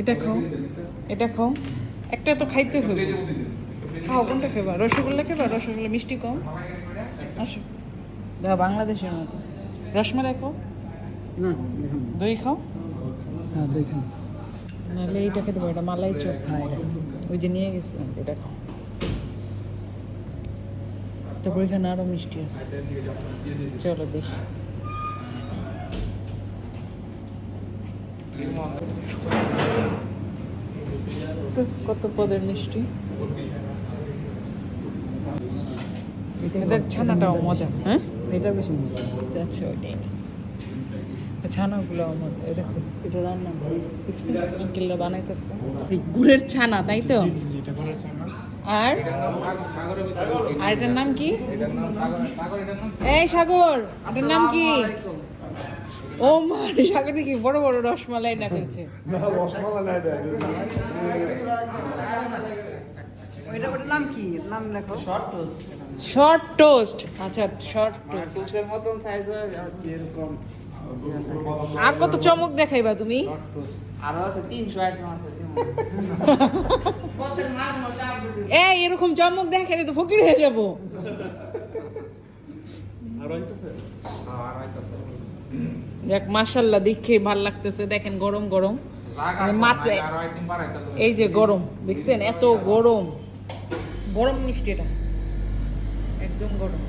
এটা খাও এটা খাও। একটা তো খাইতে হবে। খাও কোনটা খেবা রসগোল্লা খেবা রসগোল্লা মিষ্টি কম? আসো। দাও বাংলাদেশের মতো। রসমালাই খাও? না দই খাও? হ্যাঁ দেখুন নাহলে এইটা খেতে পারো এটা মালাই চপ। হ্যাঁ ওই যে নিয়ে গেছিলাম এটা খাও। তারপর এখানে আরও মিষ্টি আছে। চলো দেখি। কত পদের মিষ্টি? এদের ছানাটাও মজা। হ্যাঁ? এটা বেশি মজা। আচ্ছা ওইটাই ছানাগুলো আমার এই দেখো এটা রান্না দেখছি আঙ্কেলরা বানাইতেছে। গুড়ের ছানা তাই তো? আর? আর এটার নাম কি? এই সাগর এটার নাম কি? ও মা রে, সাগর দেখি বড় বড় রসমালাই না ফেলছে? ওইটা ওটার নাম কি? নাম লেখো। শর্ট টোস্ট শর্ট টোস্ট আচ্ছা শর্ট টোস্ট টোস্টের মতন সাইজ হয় আর কি এরকম। আর কত চমক দেখাইবা তুমি? শর্ট টোস্ট আরও আছে তিনশো আইটেম আছে এই এরকম চমক দেখালে তো ফকির হয়ে যাব। দেখ মাশাল্লাহ দেখে ভালো লাগতেছে। দেখেন গরম গরম। মানে মাত্র এই যে গরম দেখছেন? এত গরম। গরম। মিষ্টি এটা। একদম গরম।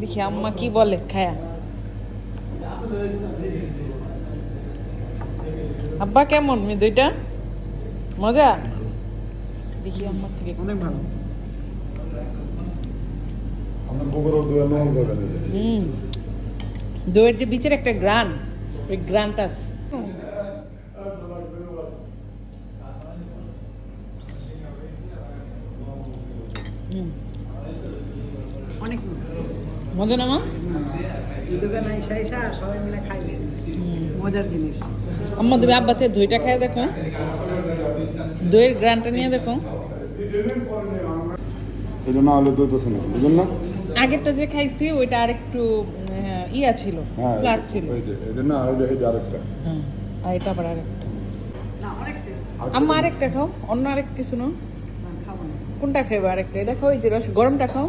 দেখি আম্মা কি বলে? খায়া। আব্বা কেমন? মি দুইটা? মজা? দেখি আম্মার থেকে অনেক ভালো। হুম। দইয়ের যে বিচের একটা গ্রান ওই গ্রানটা আছে। অনেক মজা না মা? দোকানে এসে এসে সবাই মিলে খাইবে মজার জিনিস আম্মা তুমি আব্বাতে দইটা খাই দেখো। দইয়ের গ্রানটা নিয়ে দেখো। এটা না হলে তো না বুঝলেন না? আগেরটা যে খাইছি ওইটা আরেকটু ইয়া ছিল ফ্ল্যাট ছিল। এটা না এটা এটা আরেকটা। হ্যাঁ আর এটা আবার আরেকটা। না অনেক টেস্ট আম্মা আরেকটা খাও অন্য আরেক কিছু না কোনটা খাইবে আরেকটা? এটা খাও এই যে রস গরমটা খাও।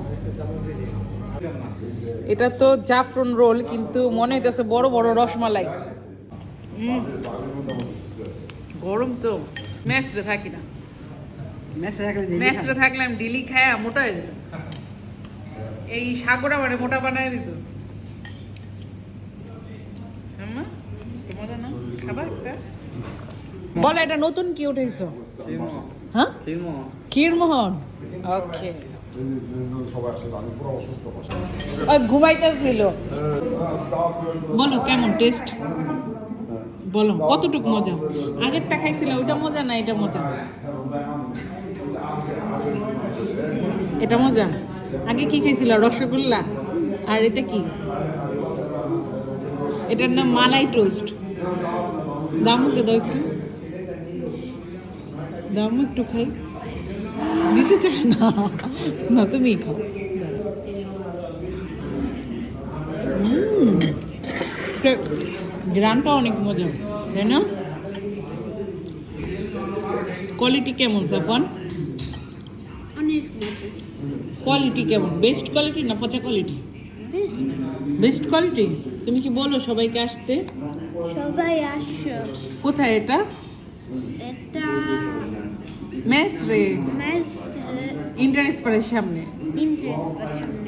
এটা তো জাফরন রোল কিন্তু মনে হইতেছে বড় বড় রসমালাই। গরম তো মেসরে থাকি না। মেসরে থাকলে আমি ডেলি খায়া মোটা হয়ে যেত এই সাগরা মানে মোটা বানায় দিত আম্মা, কি মজা না? খাবা একটা? বলো, এটা নতুন কি উঠেছো? হ্যাঁ? ক্ষীরমোহন? ওকে। ঘুমাইতেছিল। বলো, কেমন টেস্ট বলো, কতটুকু মজা? আগেরটা খাইছিল, ওইটা মজা না এটা মজা? এটা মজা? আগে কি খাইছিল, রসগোল্লা? আর এটা কি? এটার নাম মালাই টোস্ট দামুকে দাও একটু। দামু একটু খাই। দিতে চায় না। না তুমি খাও। গ্রানটা অনেক মজা তাই না? কোয়ালিটি কেমন সাফান কোয়ালিটি কেমন? বেস্ট কোয়ালিটি না পচা কোয়ালিটি বেস্ট কোয়ালিটি তুমি কি বলো সবাইকে আসতে? সবাই আসো। কোথায় এটা? ম্যাচ রে? ইন্টারেস্ট পড়ার সামনে। ইন্টারেস্ট